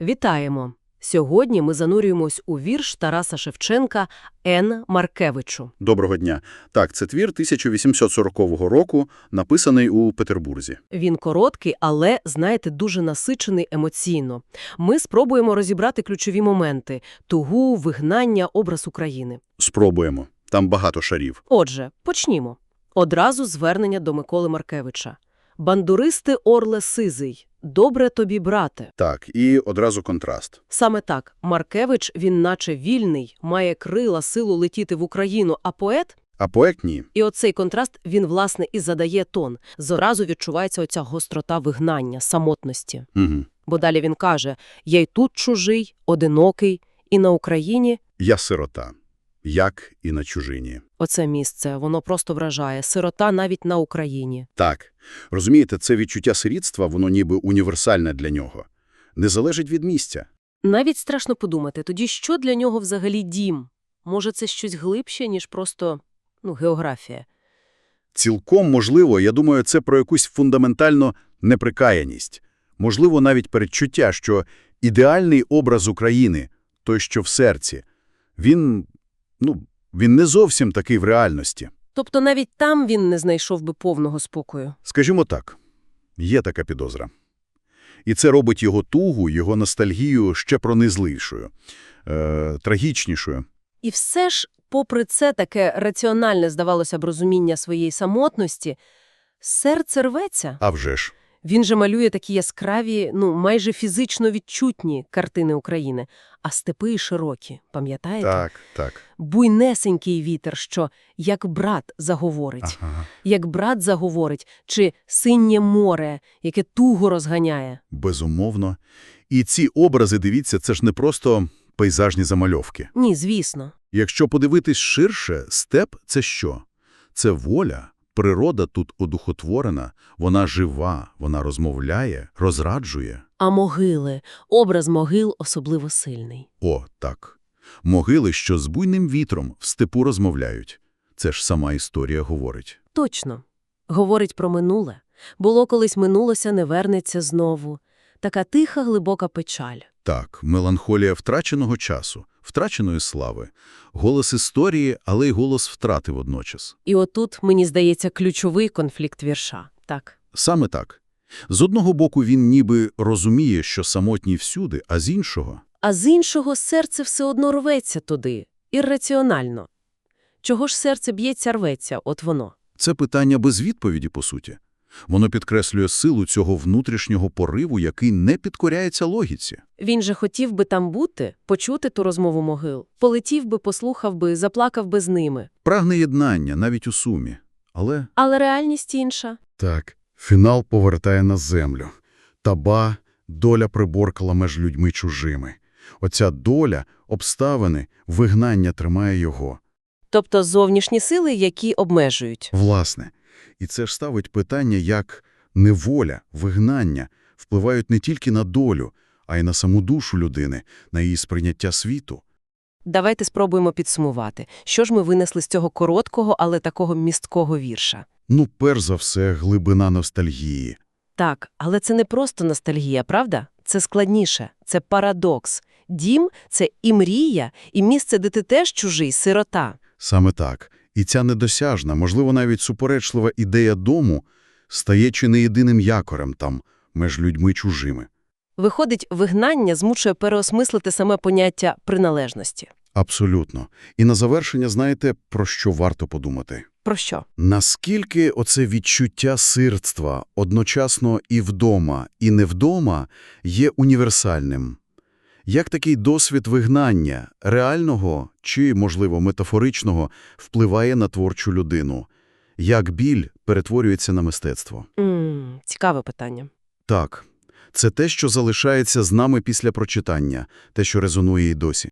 Вітаємо! Сьогодні ми занурюємось у вірш Тараса Шевченка «Н. Маркевичу». Доброго дня. Так, це твір 1840 року, написаний у Петербурзі. Він короткий, але, знаєте, дуже насичений емоційно. Ми спробуємо розібрати ключові моменти – тугу, вигнання, образ України. Спробуємо. Там багато шарів. Отже, почнімо. Одразу звернення до Миколи Маркевича. «Бандуристи орле сизий, добре тобі, брате». Так, і одразу контраст. Саме так, Маркевич, він наче вільний, має крила, силу летіти в Україну, а поет А поет ні. І оцей контраст, він, власне, і задає тон. Зразу відчувається оця гострота вигнання, самотності. Угу. Бо далі він каже, «Я й тут чужий, одинокий, і на Україні...» Я сирота. Як і на чужині. Оце місце, воно просто вражає. Сирота навіть на Україні. Так. Розумієте, це відчуття сирітства, воно ніби універсальне для нього. Не залежить від місця. Навіть страшно подумати, тоді що для нього взагалі дім? Може, це щось глибше, ніж просто, ну, географія? Цілком можливо, я думаю, це про якусь фундаментальну неприкаяність. Можливо, навіть передчуття, що ідеальний образ України, той, що в серці, він, ну, він не зовсім такий в реальності. Тобто навіть там він не знайшов би повного спокою. Скажімо так, є така підозра. І це робить його тугу, його ностальгію ще пронизливішою, е, трагічнішою. І все ж, попри це таке раціональне, здавалося б, розуміння своєї самотності, серце рветься. А вже ж. Він же малює такі яскраві, ну, майже фізично відчутні картини України, а степи й широкі, пам'ятаєте? Так, так. Буйнесенький вітер, що як брат заговорить, Ага. як брат заговорить, чи синє море, яке туго розганяє. Безумовно. І ці образи, дивіться, це ж не просто пейзажні замальовки. Ні, звісно. Якщо подивитись ширше, степ – це що? Це воля. Природа тут одухотворена, вона жива, вона розмовляє, розраджує. А могили, образ могил особливо сильний. О, так. Могили, що з буйним вітром в степу розмовляють. Це ж сама історія говорить. Точно. Говорить про минуле. Було колись минулося, не вернеться знову. Така тиха, глибока печаль. Так, меланхолія втраченого часу, втраченої слави, голос історії, але й голос втрати водночас. І отут, мені здається, ключовий конфлікт вірша. Так. Саме так. З одного боку він ніби розуміє, що самотній всюди, а з іншого А з іншого серце все одно рветься туди. Ірраціонально. Чого ж серце б'ється, рветься, от воно. – це питання без відповіді, по суті. Воно підкреслює силу цього внутрішнього пориву, який не підкоряється логіці. Він же хотів би там бути, почути ту розмову могил. Полетів би, послухав би, заплакав би з ними. Прагне єднання, навіть у сумі. Але Але реальність інша. Так, фінал повертає на землю. Таба, доля приборкала меж людьми чужими. Оця доля, обставини, вигнання тримає його. Тобто зовнішні сили, які обмежують. Власне. І це ж ставить питання, як неволя, вигнання впливають не тільки на долю, а й на саму душу людини, на її сприйняття світу. Давайте спробуємо підсумувати, що ж ми винесли з цього короткого, але такого місткого вірша. Ну, перш за все, глибина ностальгії. Так, але це не просто ностальгія, правда? Це складніше, це парадокс. Дім – це і мрія, і місце, де ти теж чужий, сирота. Саме так. І ця недосяжна, можливо, навіть суперечлива ідея дому стає чи не єдиним якорем там, меж людьми чужими. Виходить, вигнання змушує переосмислити саме поняття приналежності. Абсолютно. І на завершення знаєте, про що варто подумати? Про що? Наскільки оце відчуття сирцтва одночасно і вдома, і не вдома є універсальним? Як такий досвід вигнання, реального чи, можливо, метафоричного, впливає на творчу людину? Як біль перетворюється на мистецтво? Mm, цікаве питання. Так, це те, що залишається з нами після прочитання, те, що резонує і досі.